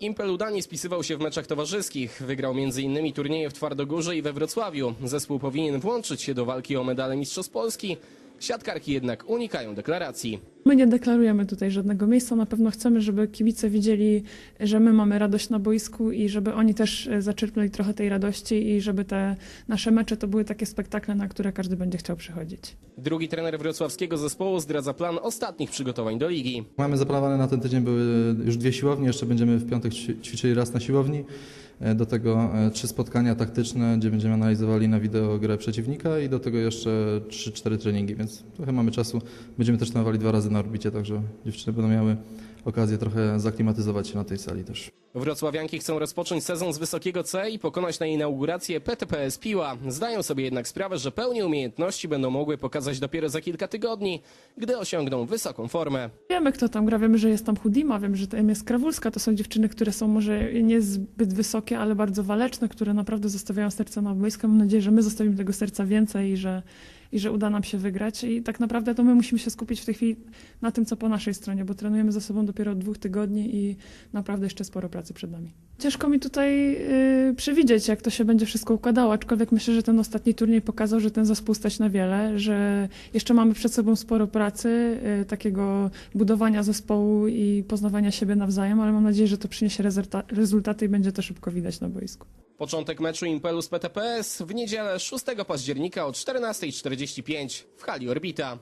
Impel udanie spisywał się w meczach towarzyskich. Wygrał m.in. turnieje w Twardogórze i we Wrocławiu. Zespół powinien włączyć się do walki o medale Mistrzostw Polski. Siatkarki jednak unikają deklaracji. My nie deklarujemy tutaj żadnego miejsca. Na pewno chcemy, żeby kibice widzieli, że my mamy radość na boisku i żeby oni też e, zaczerpnęli trochę tej radości i żeby te nasze mecze to były takie spektakle, na które każdy będzie chciał przychodzić. Drugi trener wrocławskiego zespołu zdradza plan ostatnich przygotowań do ligi. Mamy zaplanowane na ten tydzień były już dwie siłownie, jeszcze będziemy w piątek ćwi- ćwiczyli raz na siłowni. E, Do tego e, trzy spotkania taktyczne, gdzie będziemy analizowali na wideo grę przeciwnika i do tego jeszcze trzy, cztery treningi, więc trochę mamy czasu. Będziemy też trenowali dwa razy na orbicie, także dziewczyny będą miały okazję trochę zaklimatyzować się na tej sali też. Wrocławianki chcą rozpocząć sezon z wysokiego C i pokonać na inaugurację PTPS Piła. Zdają sobie jednak sprawę, że pełnię umiejętności będą mogły pokazać dopiero za kilka tygodni, gdy osiągną wysoką formę. Wiemy, kto tam gra, wiemy, że jest tam Hudima, wiem, że tam jest Krawulska. To są dziewczyny, które są może nie zbyt wysokie, ale bardzo waleczne, które naprawdę zostawiają serce na boisku. Mam nadzieję, że my zostawimy tego serca więcej i że, i że uda nam się wygrać. I tak naprawdę to my musimy się skupić w tej chwili na tym, co po naszej stronie, bo trenujemy ze sobą dopiero od dwóch tygodni i naprawdę jeszcze sporo pracy przed nami. Ciężko mi tutaj y, przewidzieć, jak to się będzie wszystko układało, aczkolwiek myślę, że ten ostatni turniej pokazał, że ten zespół stać na wiele, że jeszcze mamy przed sobą sporo pracy, y, takiego budowania zespołu i poznawania siebie nawzajem, ale mam nadzieję, że to przyniesie rezulta- rezultaty i będzie to szybko widać na boisku. Początek meczu Impelu z PTPS w niedzielę 6 października o 14.45 w hali Orbita.